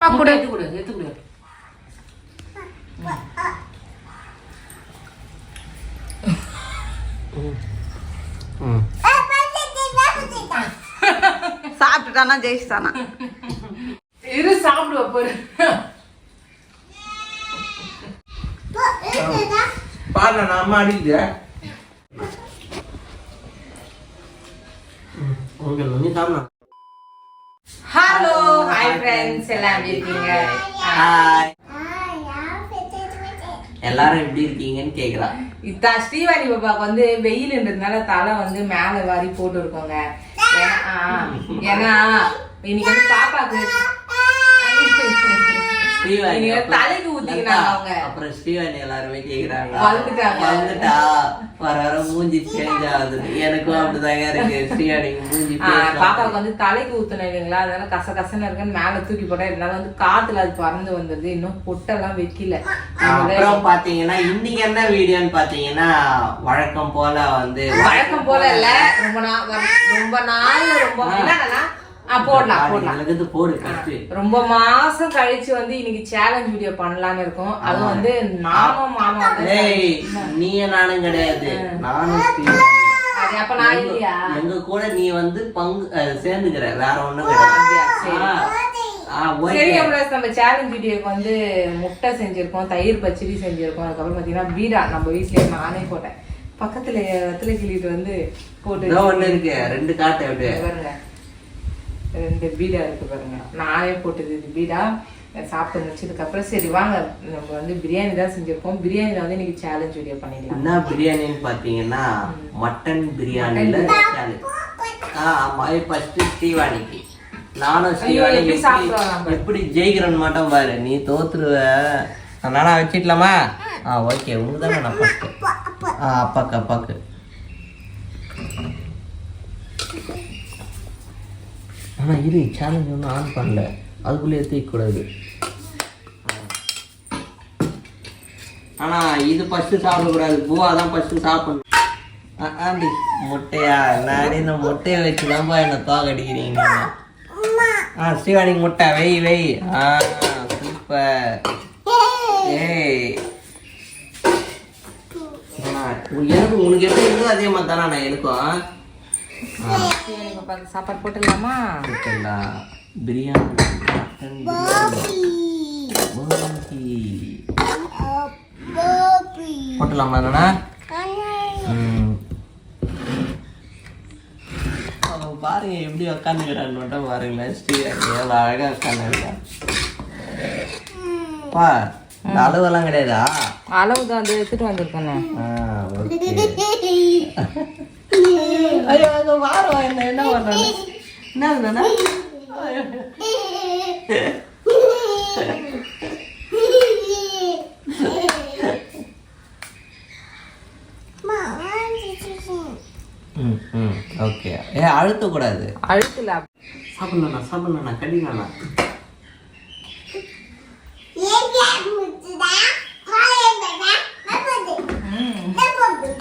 கொடு சாப்பிட்டுட்டானா ஜெயிச்சுட்டானா இரு சாப்பிடுவ பாரு பாரு நான் அம்மா அடிக்குது உங்களுக்கு நீ சாப்பிடலாம் ஹலோ ஹாய் ஃப்ரெண்ட்ஸ் எல்லாம் எப்படி இருக்கீங்க? ஹாய் எல்லாரும் எப்படி இருக்கீங்கன்னு கேக்குறா இதான் ஸ்ரீவாணி பாப்பாக்கு வந்து வெயில்ன்றதுனால தலை வந்து மேல வாரி போட்டு இருக்கோங்க ஏன்னா இன்னைக்கு வந்து பாப்பாக்கு ஸ்ரீவாணி தலைக்கு ஊத்திக்கிறாங்க அவங்க. அப்புறம் ஸ்ரீவாணி எல்லாருமே கேக்குறாங்க. வளர்ந்துட்டாங்க. வந்துட்டா வர வர மூஞ்சி சேஞ்ச் ஆகுது. எனக்கும் அப்படிதாங்க இருக்கு. ஸ்ரீவாணிக்கு மூஞ்சி ஆ, face பாப்பாவுக்கு வந்து தலைக்கு ஊத்தணும் இல்லைங்களா? அதனால கச கசன்னு இருக்குன்னு மேல தூக்கி போட்டா இருந்தாலும் வந்து காத்துல அது பறந்து வந்தது. இன்னும் பொட்டெல்லாம் வைக்கல. அப்புறம் பாத்தீங்கன்னா இன்னைக்கு என்ன வீடியோன்னு பாத்தீங்கன்னா வழக்கம் போல வந்து வழக்கம் போல இல்ல. ரொம்ப நாள் ரொம்ப நாள் ரொம்ப போடலாம் போடலாம். போடு ரொம்ப மாசம் கழிச்சு வந்து இன்னைக்கு சேலஞ்ச் வீடியோ பண்ணலாம்னு இருக்கோம். அது வந்து நானும் மாமா நீ நானும் கிடையாது. நானும் எங்க கூட நீ வந்து பங்கு சேர்ந்துக்கிற வேற ஒண்ணும்? கிடையாது. சரி. அப்புறம் நம்ம சேலஞ்ச் வீடியோக்கு வந்து முட்டை செஞ்சிருக்கோம் தயிர் பச்சடி செஞ்சிருக்கோம். அதுக்கப்புறம் பாத்தீங்கன்னா பீடா நம்ம வீட்லயே நானே போட்டேன். பக்கத்துல வெத்தலை கிள்ளிட்டு வந்து போட்டு ஒண்ணு இருக்கு. ரெண்டு காட்டு அப்படியே. ரெண்டு பீடா இருக்கு பாருங்க. நானே போட்டது இது பீடா சாப்பிட்டு முடிச்சதுக்கு அப்புறம் சரி வாங்க. நம்ம வந்து பிரியாணி தான் செஞ்சிருக்கோம் பிரியாணில வந்து இன்னைக்கு சேலஞ்ச் வீடியோ பண்ணிடலாம். என்ன பிரியாணின்னு பாத்தீங்கன்னா மட்டன் பிரியாணில challenge. ஆ ஆமா. ஃபர்ஸ்ட் ஸ்ரீவாணிக்கு நானும் ஸ்ரீவாணி எப்படி ஜெயிக்கிறேன்னு மட்டும் பாரு. நீ தோத்துருவ. நானா வச்சிடலாமா? ஆ ஓகே உனக்கு தானே நான் ஃபர்ஸ்ட் ஆ அப்பாக்கு அப்பாக்கு ஆனா இரு சேலஞ்ச் ஒன்றும் ஆன் பண்ணல. அதுக்குள்ளேயே தூக்கக்கூடாது ஆனா இது ஃபர்ஸ்ட் சாப்பிடக்கூடாது. பூவா தான் ஃபர்ஸ்ட் சாப்பிடணும். ஆண்டி முட்டையா? நான் இந்த முட்டையை வச்சு தான்ப்பா என்ன தோக அடிக்கிறீங்க ஆ ஸ்ரீவாணி முட்டை வெய் வெய். ஆ சூப்பர். ஏய். எனக்கு உனக்கு எப்படி இருந்தோ அதே மாதிரி தானே நான் எனக்கும்? பாப்பாக்கு சாப்பாடு போட்டுடலாமா? ஓகேங்களா பிரியாணி. போட்டுடலாமா. அவன் பாருங்க எப்படி உட்காந்துக்கிறான்னு மட்டும் பாருங்களேன். ஸ்ரீராணி எவ்வளோ அழகா உட்காந்துருக்கா பா இந்த அளவெல்லாம் கிடையாதா? அளவு தான் வந்து எடுத்துட்டு வந்திருக்கேன். ஐயோ அங்க வாரம் என்ன என்ன பண்றாங்க என்ன என்னண்ணா ம் ம் ஓகே ஏ அழுத்தக்கூடாது அழுத்துல சாப்பிடலாம் சாப்பிடலாம் கடினா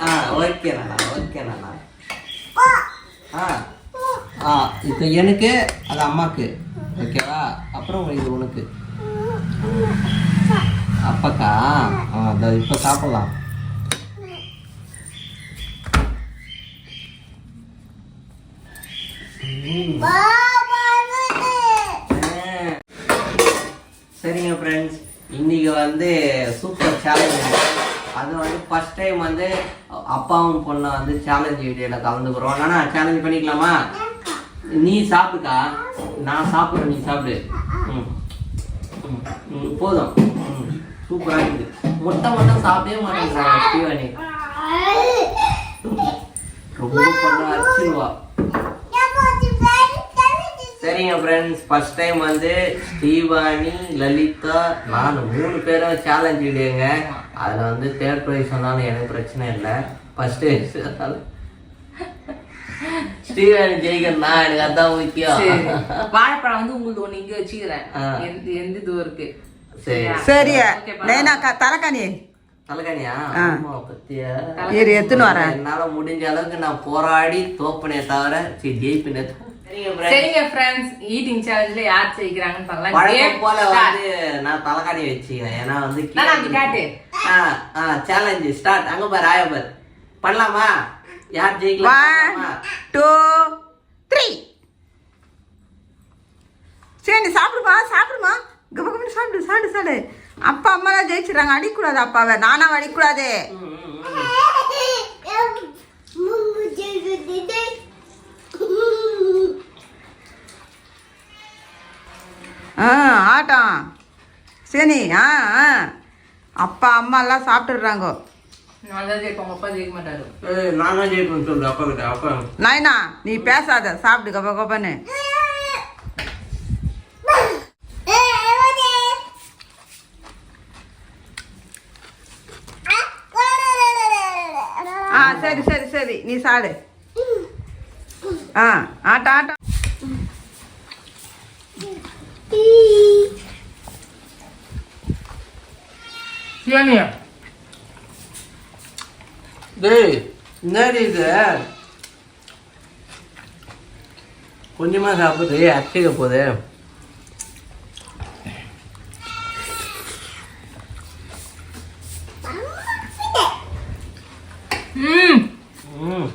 ஆ ஓகே நானா ஓகே நானா ஆ எனக்கு அது அம்மாக்கு. ஓகேவா அப்புறம் இது உனக்கு. அப்பாக்கா? அதை இப்போ சாப்பிடலாம். சரிங்க ஃப்ரெண்ட்ஸ் இன்னைக்கு வந்து சூப்பர் சேலஞ்ச் அது வந்து ஃபர்ஸ்ட் டைம் வந்து அப்பாவும் பொண்ணை வந்து சேலஞ்ச் வீடியோவில் கலந்துக்கிறோம். ஆனா சேலஞ்ச் பண்ணிக்கலாமா? நீ சாப்பிடுக்கா? நான் சாப்பிட்றேன் நீ சாப்பிடு. ம். ம், ம், போதும். ம். சூப்பராக இருக்குது. முட்டை மட்டும் சாப்பிடவே மாட்டேங்கிறாங்க ஸ்ரீவாணி ரொம்ப பண்ண அடிச்சிருவா. சரிங்க ஃப்ரெண்ட்ஸ் ஃபர்ஸ்ட் டைம் வந்து ஸ்ரீவாணி லலிதா நான் மூணு பேரும் சேலஞ்ச் வீடியோங்க அதில் வந்து தேர்ட் ப்ரைஸ் வந்தாலும் எனக்கு பிரச்சனை இல்லை. ஃபர்ஸ்ட் ஸ்ரீவாணி ஜெயிக்கணும்னா எனக்கு அதான் முக்கியம். வாழைப்பழம் வந்து உங்களுக்கு ஒண்ணு இங்க வச்சுக்கிறேன். எந்த எந்த இதுவும் இருக்கு? சரி. சரி. ஓகேப்பா. நைனா தலைக்காணி தலைகாணியா? பத்தியா? இரு வரேன். என்னால முடிஞ்ச அளவுக்கு நான் போராடி தோப்பனே தவிர சரி ஜெயிப்பினே சரிங்க ஃப்ரெண்ட்ஸ் ஈட்டிங் சேலஞ்சில் யார் ஜெயிக்கிறாங்கன்னு பார்க்கலாம் போல start. வந்து நான் தலைக்காணி வச்சுக்கிறேன். ஏன்னா வந்து காட்டு. சேலஞ்ச் ஸ்டார்ட் அங்க பாரு ஆய பாரு. பண்ணலாமா? யார் ஜெயிக்கலாம்? டூ த்ரீ சரி நீ சாப்பிடுமா? சாப்பிடுமா? கப கபன்னு சாப்பிடு சாப்பிடு சாப்பிடு. அப்பா அம்மாலாம் ஜெயிச்சிடுறாங்க. அடிக்கூடாது அப்பாவை நானாவும் அடிக்கூடாது. ஆ ஆட்டம். சரி ஆ ஆ. அப்பா எல்லாம் சாப்பிட்டுடுறாங்க நான் தான் ஜெயிப்பேன் உங்க அப்பா ஜெயிக்க மாட்டாரு. ஏய், நான் தான் ஜெயிப்பேன்னு சொல்லு அப்பா கிட்ட அப்பா நாயனா நீ பேசாத சாப்பிடு கப கபன்னு ஆ சரி சரி சரி நீ சாடு ஆ ஆட்டம் ஆட்டம் சிவானியா டேய் என்னடி இது கொஞ்சமா சாப்பிடு அடிச்சுக்க போகுது ம் ம்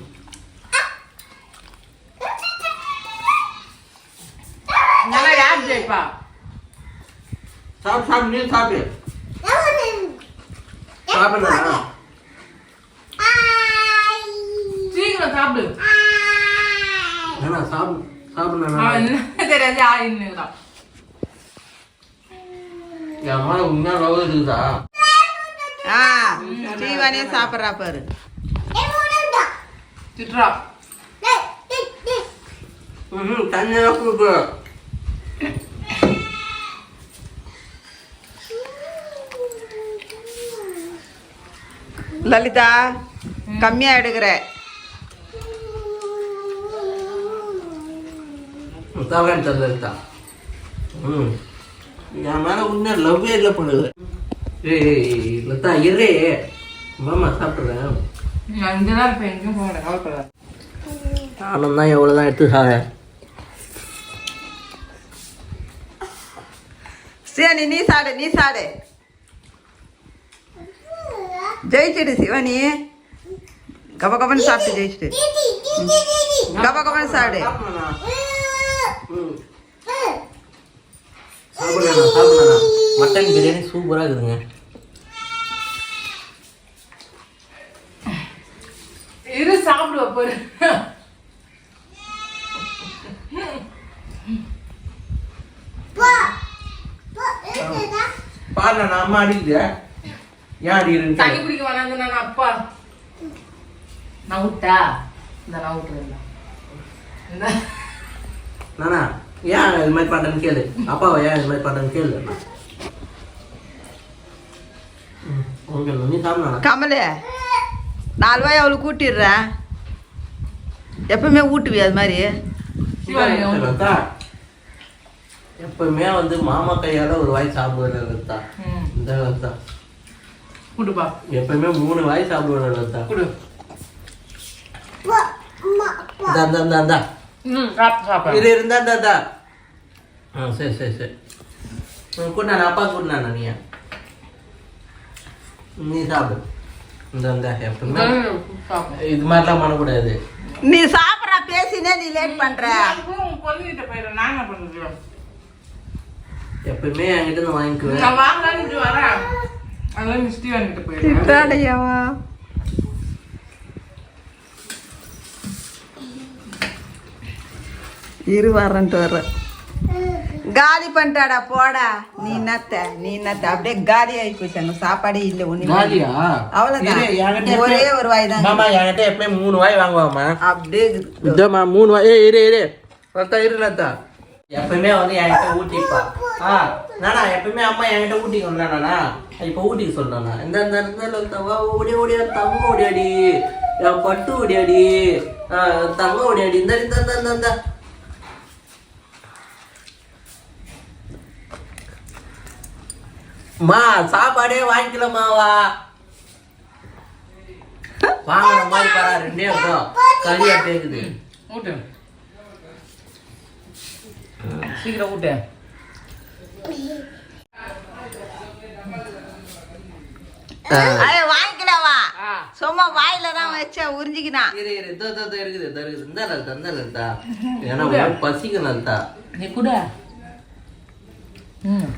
நல்லா யார் ஜெயிப்பா சாப்பிடு சாப்பிடு நீ சாப்பிடு சாப்பிடலாம் சீக்கிரம் சாப்பிடு? சாப்பிடு சாப்பிடலாம் தெரியாது யார் இன்னும் என் அம்மா உண்மையா இருக்குதா ஆ சாப்பிட்றா பாரு. திட்டுறா. ம் கொடுக்கு லலிதா கம்மியா எடுக்கிற. தந்துருக்கா ம். என் மேலே உண்மையா லவ்வே இல்லை பண்ணுது ஏய் லதா இரு. மாமா சாப்பிட்றேன் இங்கே தான் இருப்பேன் எங்கேயும் போக மாட்டேன் கவலைப்படாத நானும் தான் எவ்வளோ தான் எடுத்து சாகிறேன் சிவானி நீ சாடு நீ சாடு. ஜெயிச்சிடு சிவானி கப கபன்னு சாப்பிட்டு ஜெயிச்சிடு. கப கபன்னு சாடு. சாப்பிடலாம் சாப்பிடலாம். மட்டன் பிரியாணி சூப்பராக இருக்குதுங்க. இரு சாப்பிடுவ போரு பாருங்க நான் அம்மா அடிக்குது ஏன் தண்ணி அடிக்கிறேன்னு குடிக்க வராங்க நான் அப்பா. நான் விட்டா இந்த நான் விட்டுறேன் நானா? ஏன் இது மாதிரி பண்ணுறேன்னு கேளு. அப்பாவை ஏன் இது மாதிரி பண்ணுறேன்னு கேளு. ஓகே நீ சாப்பிடலாம் கமலு நாலு ரூபாய் அவளுக்கு கூட்டிடுறேன். எப்பவுமே ஊட்டுவி அது மாதிரி? எப்பவுமே வந்து மாமா கையால ஒரு வாய் சாப்பிடுவேன் ம். இந்த லதா. குடுப்பா எப்பவுமே மூணு வாய் சாப்பிடுவேன் லதா. குடு இந்தா இந்தா இந்தா இந்தா. ம். சாப்பிட்டு சாப்பிடு இது இருந்தா இந்தா ஆ. சரி சரி சரி. கூட்டினா அப்பா கூட்டினா நீ. நீ சாப்பிடு. இந்த இந்த எப்பவுமே. இது மாதிரிலாம் பண்ணக்கூடாது. நீ சாப்பிட்றா பேசினே நீ லேட் பண்ற. எப்பவுமே என்கிட்ட இருந்து வாங்கிக்குவேன். இப்படி வரேன். அதெல்லாம் மிஸ்டி வாங்கிட்டு போயிடுறேன் இரு வரன்ட்டு வர்ற காலி பண்ணிட்டாடா போடா. நீ என்னத்த நீ என்னத்த? அப்படியே காலி ஆகி போச்சு. அங்க சாப்பாடே இல்லை ஒண்ணு? அவ்வளவுதான். ஒரே எப்பயும்- ஒரு வாய் தான். மாமா என்கிட்ட எப்பயும் மூணு வாய் வாங்குவாமா அப்படியே மூணு வாய். ஏய் இரு இரு. லத்தா இரு லத்தா எப்பவுமே வந்து என்கிட்ட ஊட்டிப்பா. ஆ நானா எப்பவுமே அம்மா என்கிட்ட ஊட்டிக்கு நானா இப்போ ஊட்டிக்கு சொல்றேன் நான் இந்த இந்த இந்த லத்தா வா ஓடி ஓடி தங்க ஓடியாடி. என் பட்டு ஓடியாடி. ஆ, தங்க ஓடியாடி. இந்த இந்த இந்த இந்த. மா சாப்பாடே வாங்கிக்கலாமாவா வாங்குற மாதிரி பாரா ரெண்டே இருக்கும் கறியா கேக்குது. ஊட்டு. சீக்கிரம் ஊட்டு. அட வாங்கிக்கலாவா ஆ. சும்மா வாயில தான் வச்சா உறிஞ்சிக்கினா. இரு இரு இதோ இதோ இதோ இருக்குது இதோ இருக்குது. இந்த லலிதா இந்த லலிதா. ஏன்னா பசிக்கும் லலிதா. நீ கூட. ம்.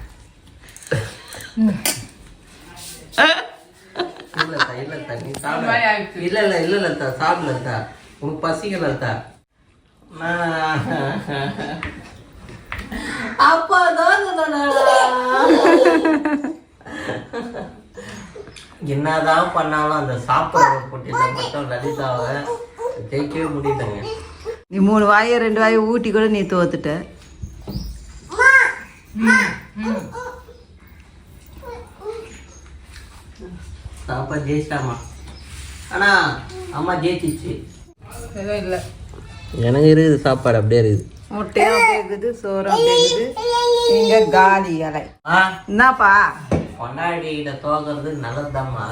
இல்ல இல்ல நீ சாப்பிட. இல்ல இல்ல இல்ல லலிதா சாப்பிடு லலிதா உனக்கு அப்பா என்னதான் பண்ணாலும் அந்த சாப்பிட்ற போட்டியில மட்டும் லலிதாவை ஜெயிக்கவே முடியலங்க. நீ மூணு வாயை ரெண்டு வாயை ஊட்டி கூட நீ தோத்துட்ட. சாப்பா ஜெயிச்சிட்டாமா. ஆனா அம்மா ஜெயிச்சிச்சு. எதுவும் இல்லை. எனக்கு இருக்குது சாப்பாடு அப்படியே இருக்குது. முட்டையும் கேக்குது சோறும் கேக்குது இங்க காலி இலை. ஆ. என்னப்பா பொண்டாடியில தோக்கிறது நல்லதுதாம்மா.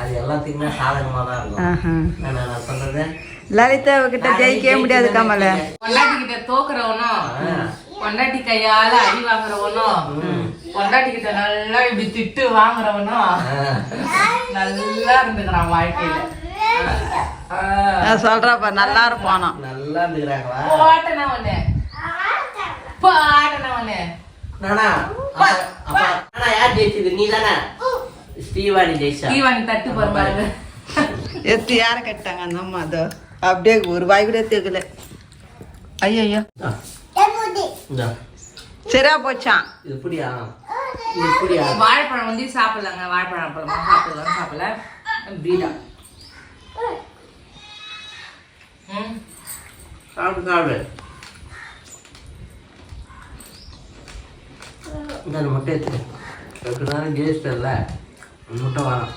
அது எல்லாத்துக்குமே சாதகமா தான் இருக்கும். நான் சொல்றது? லலிதா கிட்ட ஜெயிக்கவே முடியாது கமல. பொண்டாட்டி கிட்ட தோக்குறவனும் பொண்டாட்டி கையால அடி வாங்குறவனும் பொண்டாட்டி கிட்ட நல்லா இப்படி திட்டு வாங்குறவனும் நல்லா இருந்துக்கிறான் வாழ்க்கையில. சொல்றப்பா நல்லா இருப்பானோ? நல்லா இருந்துக்கிறாங்களா? போட்டனா ஒண்ணு போட்டனா நானா யார் ஜெயிச்சது? நீ தானே ஸ்ரீவாணி ஜெயிச்சா? தீவாணி தட்டு பாருங்க. எத்து யாரை கட்டாங்க அந்த அம்மா அதோ? அப்படியே ஒரு வாய் கூட தெரியல ஐயோ. சரியா போச்சான் இது இப்படியா வாழைப்பழம் வந்து சாப்பிடலாங்க. வாழைப்பழம் பழமா சாப்பிடலாம் சாப்பிடல. பீடா. ம். சாப்பிடு சாப்பிடு. இந்த முட்டை எடுத்து எப்படி நேரம் ஜெயிச்சிட்டல முட்டை வேணாம்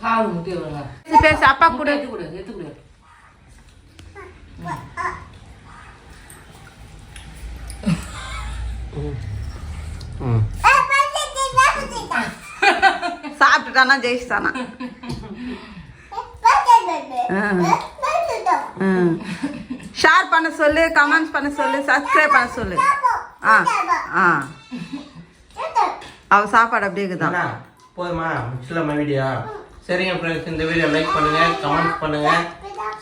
காவு முட்டை வருங்க பேச அப்பா கூட. எடுத்து கொடு எடுத்து கொடு. சாப்பிட்டுட்டானா ஜெயிச்சிட்டானா? ஷேர் பண்ண சொல்லு கமெண்ட்ஸ் பண்ண சொல்லு சப்ஸ்கிரைப் பண்ண சொல்லு. ஆ ஆ. அவ சாப்பாடு அப்படியே இருக்குதான். போதுமா? முடிச்சலாமா வீடியோ சரிங்க ஃப்ரெண்ட்ஸ் இந்த வீடியோ லைக் பண்ணுங்க கமெண்ட் பண்ணுங்க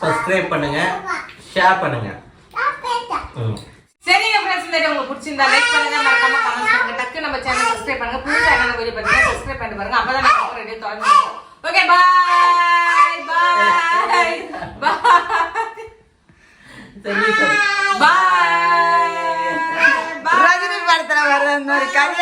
சப்ஸ்கிரைப் பண்ணுங்க ஷேர் பண்ணுங்க. ம். வீடியோ உங்களுக்கு பிடிச்சிருந்தா லைக் பண்ணுங்க மறக்காம கமெண்ட் பண்ணுங்க. டக்கு நம்ம சேனல் சப்ஸ்கிரைப் பண்ணுங்க. புதுசா என்ன வீடியோ பாத்தீங்கன்னா சப்ஸ்கிரைப் பண்ணிட்டு பாருங்க. அப்பதான் நம்ம ரெடியோ தொடர்ந்து ஓகே பாய் பாய் பாய் பாய் ரஜினி படத்துல வர்ற மாதிரி பாய்